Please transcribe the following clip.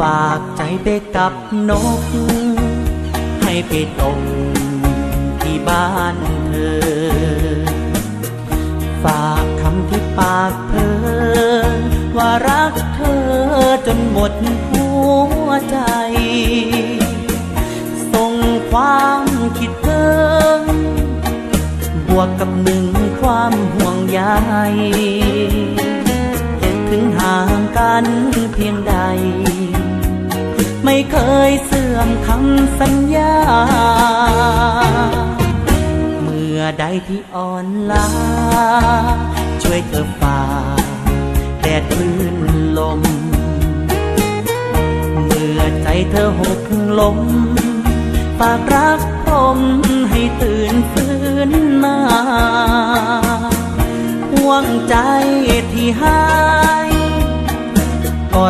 ฝากใจไปกับนก ให้ไปตรงที่บ้านเธอ ฝากคำที่ปากเพอว่ารักเธอจนหมดหัวใจ ส่งความคิดถึงบวกกับหนึ่งความห่วงใยถึงห่างกันเพียงใด ไม่เคยเสื่อมคำสัญญา เมื่อใดที่อ่อนล้า ช่วยเธอฝ่าแดดคลื่นลม เมื่อใจเธอหกล้มฝากรักพรมให้ตื่นฟื้นมาห่วงใจที่หาย